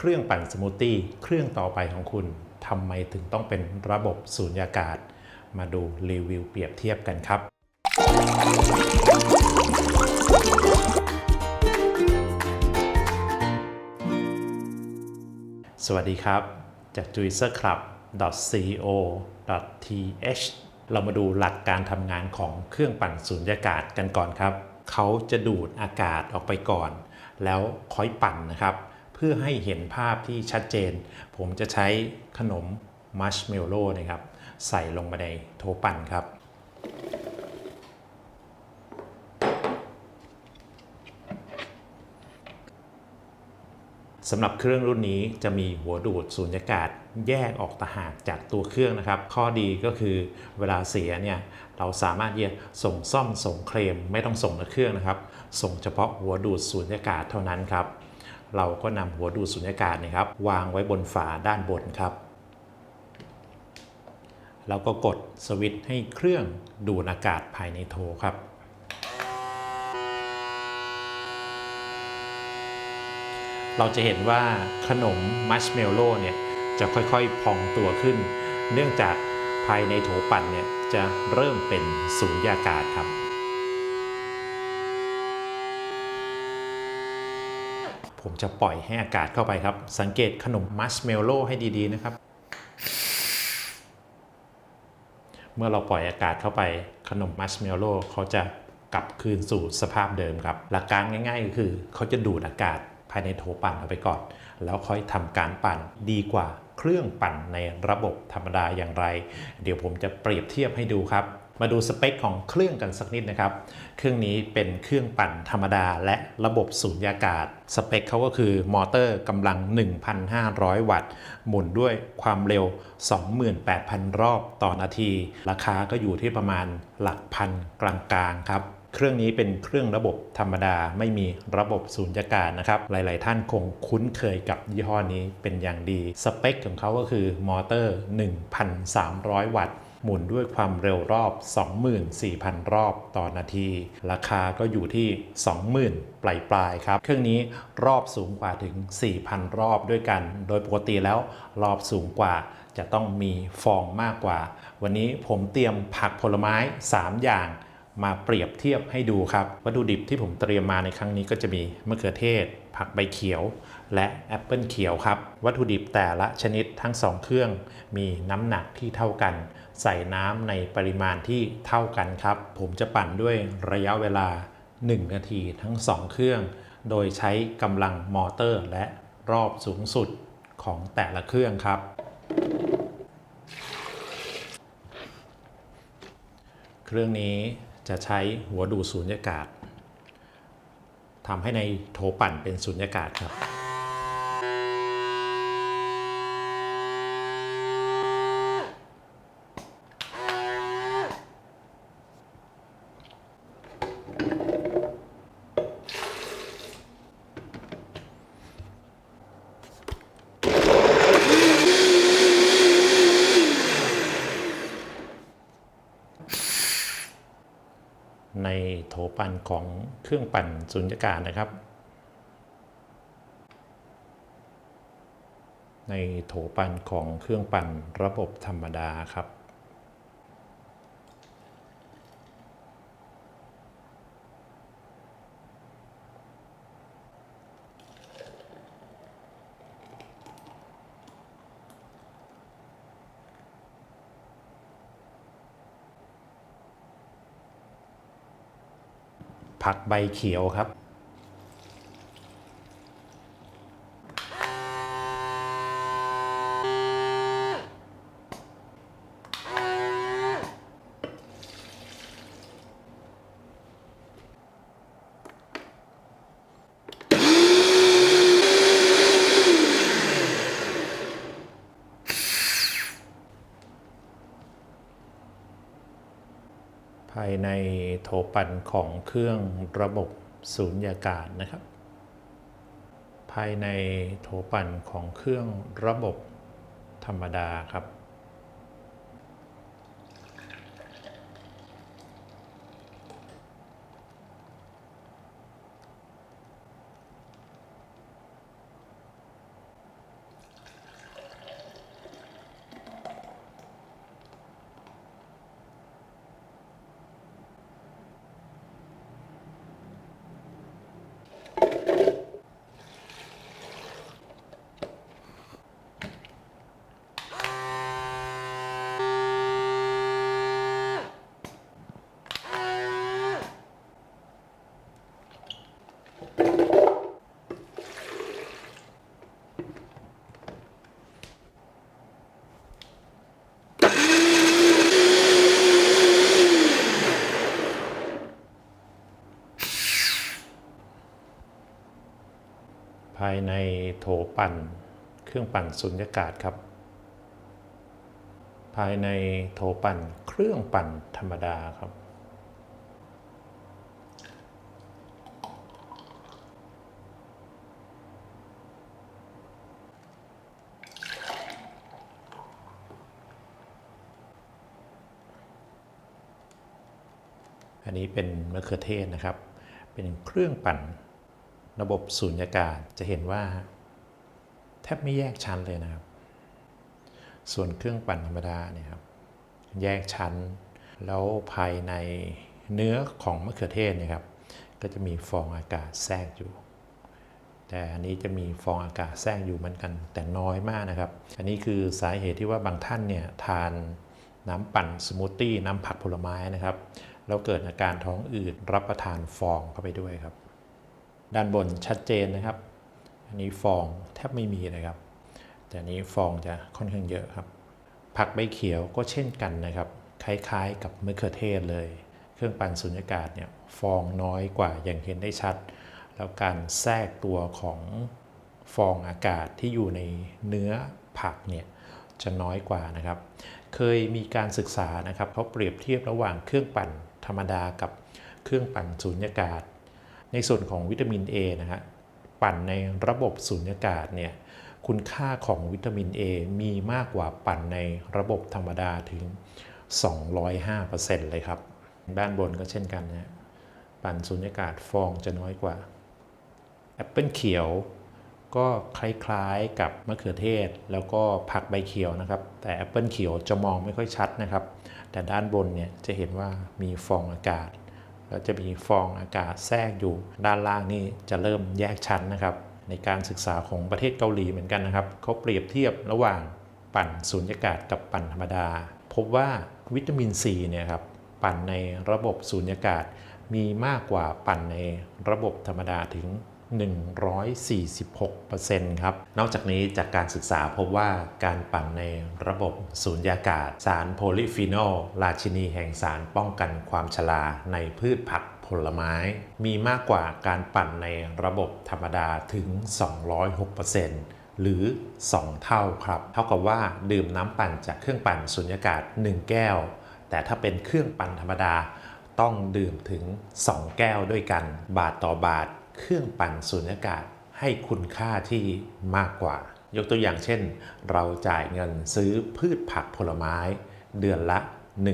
เครื่องปั่นสมูทตี้เครื่องต่อไปของคุณทำไมถึงต้องเป็นระบบสูญญากาศ มาดูรีวิวเปรียบเทียบกันครับ สวัสดีครับ จาก juicerclub.co.th เรามาดูหลักการทำงานของเครื่องปั่นสูญญากาศกันก่อนครับ เขาจะดูดอากาศออกไปก่อน แล้วค่อยปั่นนะครับ เพื่อให้เห็นภาพที่ชัดเจน ผมจะใช้ขนมมัชเมลโล่นะครับ ใส่ลงไปในโถปั่นครับ สำหรับเครื่องรุ่นนี้จะมีหัวดูดสูญญากาศแยกออกต่างหากจากตัวเครื่องนะครับ ข้อดีก็คือเวลาเสียเนี่ยเราสามารถที่จะส่งซ่อมส่งเคลมไม่ต้องส่งในเครื่องนะครับ ส่งเฉพาะหัวดูดสูญญากาศเท่านั้นครับ เราก็นำหัวดูดสูญญากาศนะครับ วางไว้บนฝาด้านบนครับ แล้วก็กดสวิตช์ให้เครื่องดูดอากาศภายในโถครับ เราจะเห็นว่าขนมมัชเมลโล่เนี่ยจะค่อยๆพองตัวขึ้น เนื่องจากภายในโถปั่นเนี่ยจะเริ่มเป็นสูญญากาศครับ ผมจะปล่อยให้อากาศเข้าไปครับ สังเกตขนมมัชเมลโล่ให้ดีๆนะครับ เมื่อเราปล่อยอากาศเข้าไปขนมมัชเมลโล่เขาจะกลับคืนสู่สภาพเดิมครับ หลักการง่ายๆก็คือเขาจะดูดอากาศภายในโถปั่นเอาไปก่อน แล้วค่อยทำการปั่นดีกว่าเครื่องปั่นในระบบธรรมดาอย่างไร เดี๋ยวผมจะเปรียบเทียบให้ดูครับ มาดูสเปคของเครื่องกันสักนิดนะครับ เครื่องนี้เป็นเครื่องปั่นธรรมดาและระบบสูญญากาศ สเปคเขาก็คือมอเตอร์กำลัง 1,500 วัตต์ หมุนด้วยความเร็ว 28,000 รอบต่อนาที ราคาก็อยู่ที่ประมาณหลักพันกลางๆครับเครื่องนี้เป็นเครื่องระบบธรรมดาไม่มีระบบสูญญากาศนะครับ หลาย ๆ ท่านคงคุ้นเคยกับยี่ห้อนี้เป็นอย่างดี สเปคของเขาก็คือมอเตอร์ 1,300 วัตต์ หมุนด้วยความเร็วรอบ 24,000 รอบต่อนาที ราคาก็อยู่ที่ 20,000 ปลายปลายๆครับ เครื่องนี้รอบสูงกว่าถึง 4,000 รอบด้วยกัน โดยปกติแล้วรอบสูงกว่าจะต้องมีฟองมากกว่า วันนี้ผมเตรียมผักผลไม้ 3 อย่าง มาเปรียบเทียบให้ดูครับ วัตถุดิบที่ผมเตรียมมาในครั้งนี้ก็จะมีมะเขือเทศ ผักใบเขียว และแอปเปิลเขียวครับ วัตถุดิบแต่ละชนิดทั้ง 2 เครื่อง มีน้ำหนักที่เท่ากัน ใส่น้ำในปริมาณที่เท่ากันครับ ผมจะปั่นด้วยระยะเวลา 1 นาทีทั้ง 2 เครื่อง โดยใช้กำลังมอเตอร์ และรอบสูงสุดของแต่ละเครื่องครับเครื่องนี้ จะใช้หัวดูดสูญญากาศทำให้ในโถปั่นเป็นสูญญากาศครับ ในโถปั่นของเครื่องปั่นสุญญากาศนะครับ ในโถปั่นของเครื่องปั่นระบบธรรมดาครับ ผักใบเขียวครับายในโถปั่นของเครื่องระบบสูญญากาศนะครับ ภายในโถปั่นของเครื่องระบบธรรมดาครับ ในโถปั่น เครื่องปั่นสุญญากาศครับ ภายในโถปั่นเครื่องปั่นธรรมดาครับ อันนี้เป็นมะเขือเทศนะครับ เป็นเครื่องปั่น ระบบสูญญากาศจะเห็นว่า แทบไม่แยกชั้นเลยนะครับ ส่วนเครื่องปั่นธรรมดาเนี่ยครับแยกชั้น แล้วภายในเนื้อของมะเขือเทศเนี่ยครับ ก็จะมีฟองอากาศแทรกอยู่ แต่อันนี้จะมีฟองอากาศแทรกอยู่เหมือนกัน แต่น้อยมากนะครับ อันนี้คือสาเหตุที่ว่าบางท่านเนี่ยทานน้ำปั่นสมูทตี้น้ำผักผลไม้นะครับ แล้วเกิดอาการท้องอืดรับประทานฟองเข้าไปด้วยครับ ด้านบนชัดเจนนะครับ อันนี้ฟองแทบไม่มีเลยครับ แต่อันนี้ฟองจะค่อนข้างเยอะครับ ผักใบเขียวก็เช่นกันนะครับ คล้ายๆกับมะเขือเทศเลย เครื่องปั่นสุญญากาศเนี่ยฟองน้อยกว่าอย่างเห็นได้ชัด แล้วการแทรกตัวของฟองอากาศที่อยู่ในเนื้อผักเนี่ยจะน้อยกว่านะครับ เคยมีการศึกษานะครับเขาเปรียบเทียบระหว่างเครื่องปั่นธรรมดากับเครื่องปั่นสุญญากาศ ในส่วนของวิตามิน A นะฮะปั่นในระบบสุญญากาศเนี่ยคุณค่าของวิตามิน A มีมากกว่าปั่นในระบบธรรมดาถึง 205%เลยครับ ด้านบนก็เช่นกันนะปั่นสุญญากาศฟองจะน้อยกว่าแอปเปิลเขียวก็คล้ายๆกับมะเขือเทศ แล้วก็ผักใบเขียวนะครับ แต่แอปเปิลเขียวจะมองไม่ค่อยชัดนะครับ แต่ด้านบนเนี่ยจะเห็นว่ามีฟองอากาศ ก็จะมีฟองอากาศแทรกอยู่ ด้านล่างนี่จะเริ่มแยกชั้นนะครับ ในการศึกษาของประเทศเกาหลีเหมือนกันนะครับเขาเปรียบเทียบระหว่างปั่นสูญญากาศกับปั่นธรรมดา พบว่าวิตามินซีเนี่ยครับปั่นในระบบสูญญากาศมีมากกว่าปั่นในระบบธรรมดาถึง 146%ครับ นอกจากนี้จากการศึกษาพบว่าการปั่นในระบบสูญญากาศ สารโพลิฟีนอล ราชินีแห่งสารป้องกันความชราในพืชผักผลไม้ มีมากกว่าการปั่นในระบบธรรมดาถึง 206%หรือ 2 เท่าครับ เท่ากับว่าดื่มน้ำปั่นจากเครื่องปั่นสุญญากาศ 1 แก้ว แต่ถ้าเป็นเครื่องปั่นธรรมดา ต้องดื่มถึง 2 แก้วด้วยกัน บาทต่อบาท เครื่องปั่นสูญญากาศให้คุณค่าที่มากกว่า ยกตัวอย่างเช่น เราจ่ายเงินซื้อพืชผักผลไม้ เดือนละ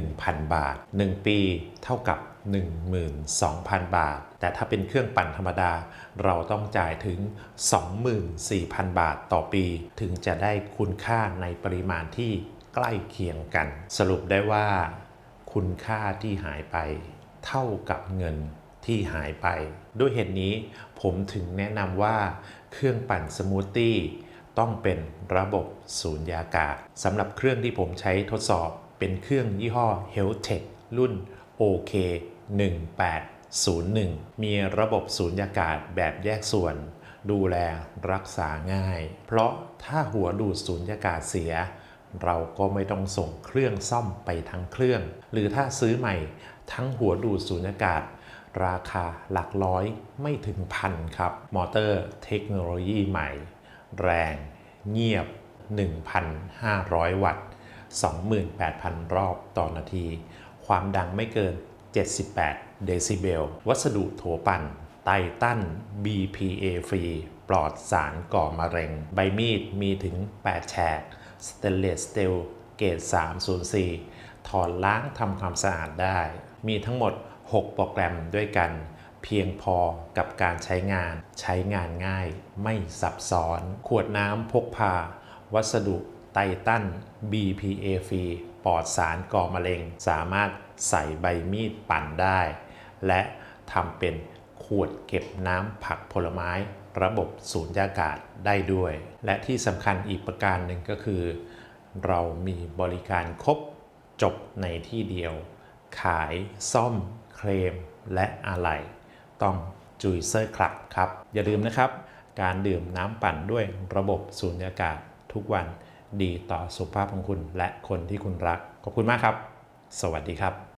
1,000 บาท 1 ปีเท่ากับ 12,000 บาท แต่ถ้าเป็นเครื่องปั่นธรรมดา เราต้องจ่ายถึง 24,000 บาทต่อปี ถึงจะได้คุณค่าในปริมาณที่ใกล้เคียงกัน สรุปได้ว่า คุณค่าที่หายไป เท่ากับเงินที่หายไป ด้วยเหตุนี้ผมถึงแนะนำว่าเครื่องปั่นสมูทตี้ต้องเป็นระบบสูญญากาศสำหรับเครื่องที่ผมใช้ทดสอบเป็นเครื่องยี่ห้อ Healthtech รุ่น OK 1801 มีระบบสูญญากาศแบบแยกส่วน ดูแลรักษาง่าย เพราะถ้าหัวดูดสูญญากาศเสีย เราก็ไม่ต้องส่งเครื่องซ่อมไปทั้งเครื่อง หรือถ้าซื้อใหม่ทั้งหัวดูดสูญญากาศ ราคาหลักร้อยไม่ถึงพันครับ มอเตอร์เทคโนโลยีใหม่ แรงเงียบ 1,500 วัตต์ 28,000 รอบต่อนาที ความดังไม่เกิน 78 เดซิเบล วัสดุโถปั่นไททัน BPA ฟรี ปลอดสารก่อมะเร็ง ใบมีดมีถึง 8 แฉก สเตนเลสสตีลเกรด304 ถอดล้างทำความสะอาดได้ มีทั้งหมด 6 โปรแกรมด้วยกัน เพียงพอกับการใช้งาน ใช้งานง่ายไม่ซับซ้อน ขวดน้ำพกพา วัสดุไททัน BPA ฟรีปลอดสารก่อมะเร็ง สามารถใส่ใบมีดปั่นได้ และทำเป็นขวดเก็บน้ำผักผลไม้ ระบบสูญญากาศได้ด้วย และที่สำคัญอีกประการหนึ่งก็คือ เรามีบริการครบจบในที่เดียว ขายซ่อม ลมและอะไร ต้องจุยเซอร์คลับครับ อย่าลืมนะครับ การดื่มน้ำปั่นด้วยระบบสูญญากาศทุกวันดีต่อสุขภาพของคุณและคนที่คุณรัก ขอบคุณมากครับ สวัสดีครับ